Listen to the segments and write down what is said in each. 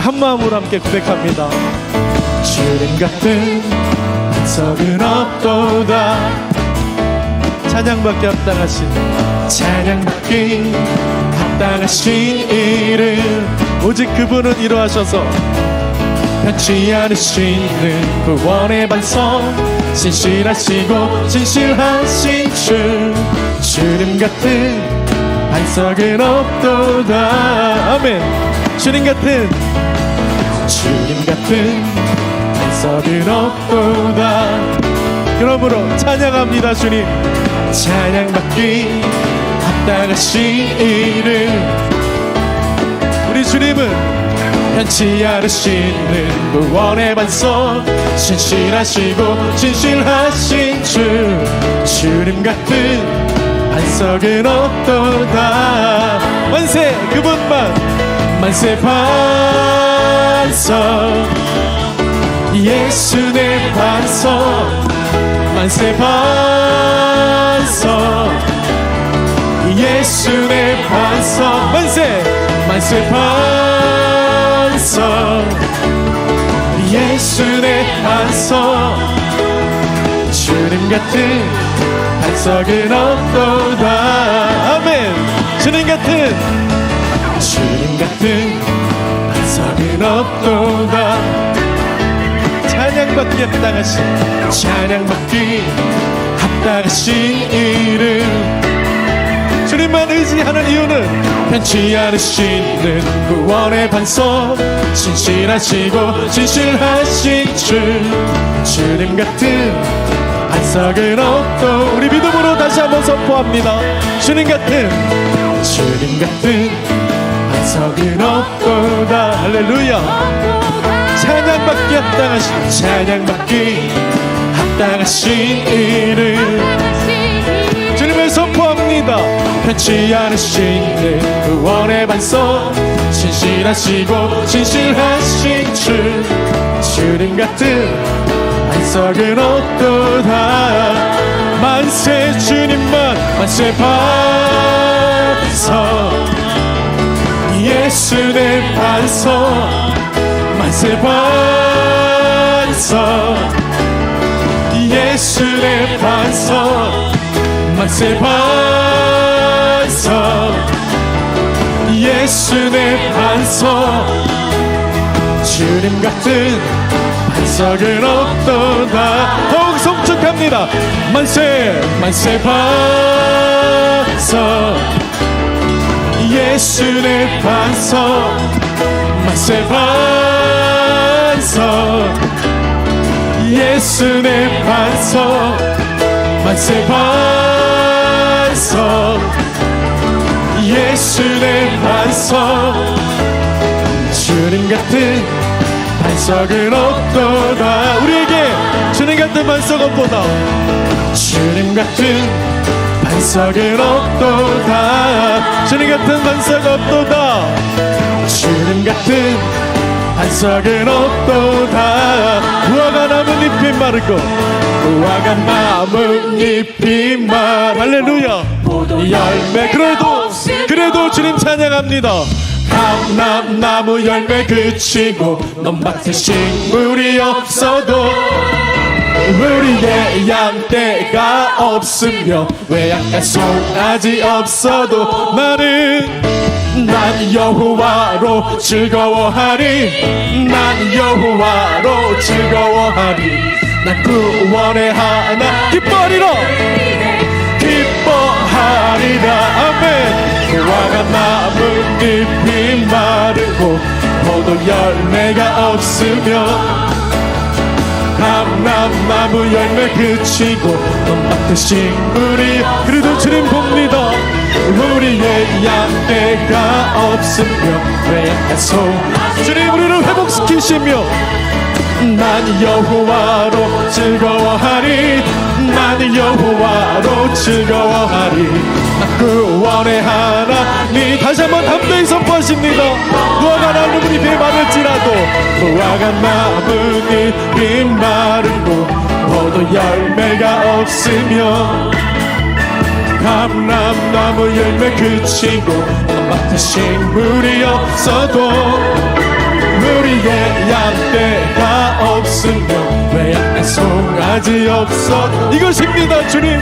한 마음으로 함께 고백합니다. 주님 같은 반석은 없도다. 찬양받기 합당하신 찬양받기 합당하신 이름. 오직 그분은 이루하셔서 변치 않으시는 구원의 반석 신실하시고 진실하신 주. 주님 같은 반석은 없도다. 아멘. 주님 같은 주님 같은 반석은 없도다. 그러므로 찬양합니다 주님. 찬양받기 합당하신 이름 우리 주님은 변치 않으시는 구원의 반석. 신실하시고 진실하신 주. 주님 같은 반석은 없도다. 만세 그분만 만세 반 석. 예수 내 반석. 만세 반석. 예수 내 반석. 만세. 만세 반석. 예수 내 반석. 주님 같은 반석은 없도다. 아멘. 주님 같은. 주님 같은 반석은 없도다. 찬양받기 합당하신 찬양받기 합당하신 이름 주님만 의지하는 이유는 변치 않으시는 구원의 반석. 신실하시고 진실하신 주 주님 같은 반석은 없도 우리 믿음으로 다시 한번 선포합니다. 주님 같은 주님 같은 반석은 없도다. 할렐루야. 찬양받기 합당하신 찬양받기 합당하신 이름 주님을 선포합니다. 변치 않으시는 구원의 반석. 신실하시고 진실하신 주 주님 같은 반석은 없도다. 만세 주님만 만세 반석 예수 내 반석 만세 반석. 예수 내 반석 만세 반석. 예수 내 반석. 주님 같은 반석은 없도다. 더욱 성축합니다. 만세 만세 반석. 예수 내 반석 만세 반석 예수 내 반석 만세 반석. 예수 내 반석. 주님 같은 반석은 없도다. 우리에게 주님 같은 반석 없도다. 주님 같은 반석은 없도다. 주님 같은 반석 없도다. 주님 같은 반석은 없도다. 무화과 나뭇잎이 마르고 무화과 나뭇잎이 말 할렐루야. 열매 그래도 그래도 주님 찬양합니다. 감람나무 열매 그치고 논밭에 식물이 없어도 우리의 양떼가 없으며 외양간 송아지 없어도 나는 난 여호와로 즐거워하리. 난 여호와로 즐거워하리. 난 구원의 하나 기뻐리라 기뻐하리라. 아멘. 무화과 나뭇잎이 마르고 포도 열매가 없으며 감람나무 열매 그치고 논밭에 식물이 그래도 주님 봅니다. 우리의 양떼가 없으며 외양간 소? 주님 우리를 회복시키시며 난 여호와로 즐거워하리. 난 여호와로 즐거워하리. 나 구원의 하나님. 다시 한번 담대히 선포하십니다. 무화과 나뭇잎이 마를지라도 무화과 나뭇잎이 마르고 포도 열매가 없으며 감람나무 열매 그치고 논밭에 식물이 없어도 우리의 양떼가 없으며 왜 약간 송아지 없어. 이것입니다 주님.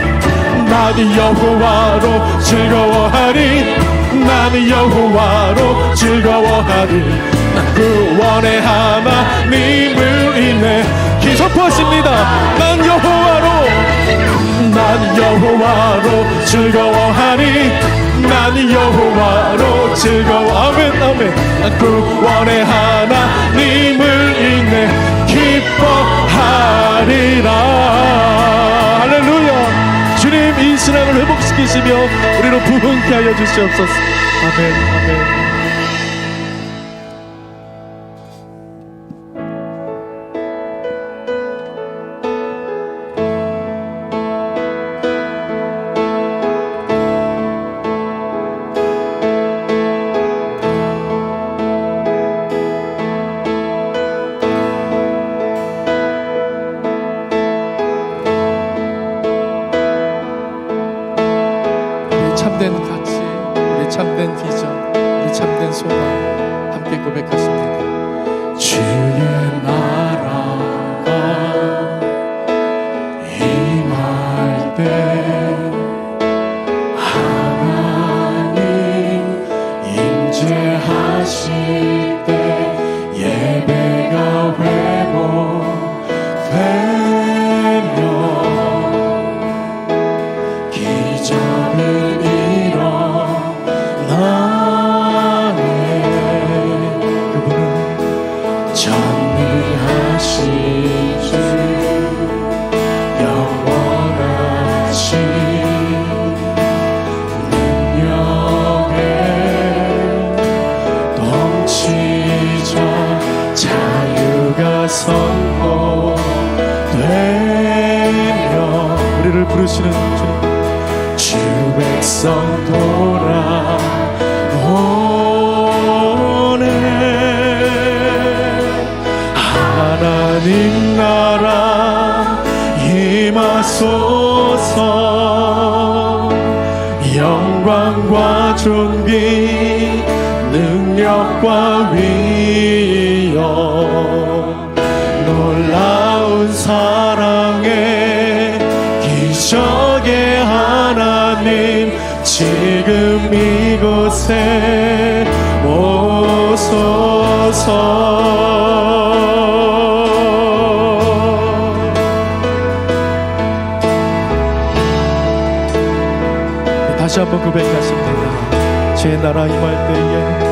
나는 여호와로 즐거워하리. 나는 여호와로 즐거워하리. 난 구원의 하나님을 인해 기선포하십니다. 난 여호와로 난 여호와로 즐거워하 니난 여호와로 즐거워. 아멘 아멘. 난 구원의 하나님을 인해 기뻐하리라. 할렐루야. 주님 이 신앙을 회복시키시며 우리로 부흥케 하여 주시옵소서. 아멘 아멘 우리를 부르시는 주님 주 백성 돌아오네. 하나님 나라 임하소서. 영광과 존귀 능력과 위엄 놀라운 사 곳에 오소서 다시 한번 고백하십니다. 제 나라 임할 때에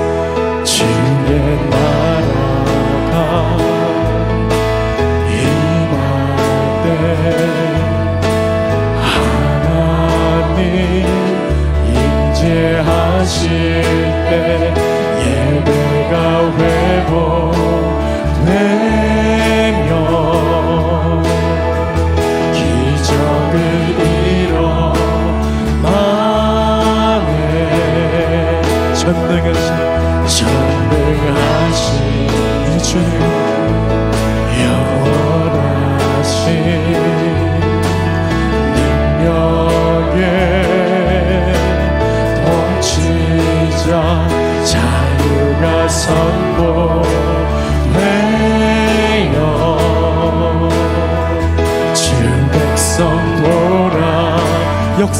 하실 때 예배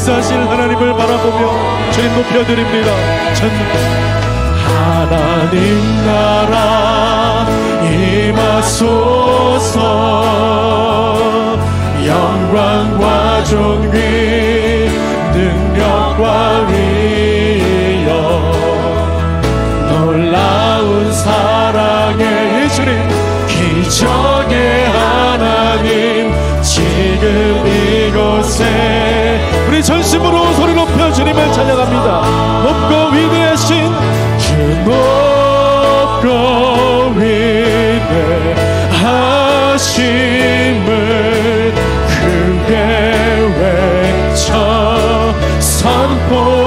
역사실 하나님을 바라보며 주님 높여드립니다. 전능 하나님 나라 임하소서. 영광과 존귀 능력과 위엄 놀라운 사랑의 주님 기적의 하나님 지금 이곳에 우리 전심으로 소리 높여 주님을 찬양합니다. 높고 위대하신 주 높고 위대하심을 크게 외쳐 선포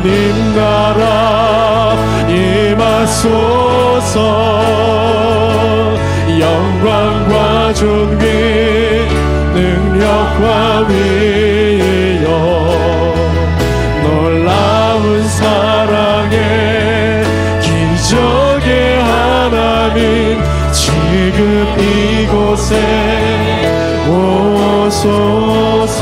주님 나라 임하소서. 영광과 존귀 능력과 위여 놀라운 사랑의 기적의 하나님 지금 이곳에 오소서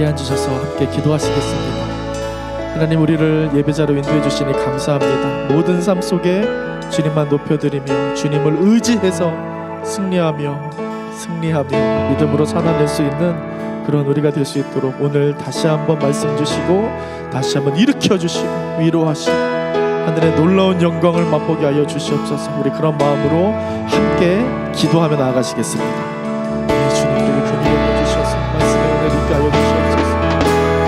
자리에 앉으셔서 함께 기도하시겠습니다. 하나님 우리를 예배자로 인도해 주시니 감사합니다. 모든 삶 속에 주님만 높여드리며 주님을 의지해서 승리하며 승리하며 믿음으로 살아낼 수 있는 그런 우리가 될 수 있도록 오늘 다시 한번 말씀 주시고 다시 한번 일으켜 주시고 위로하시고 하늘의 놀라운 영광을 맛보게 하여 주시옵소서. 우리 그런 마음으로 함께 기도하며 나아가시겠습니다.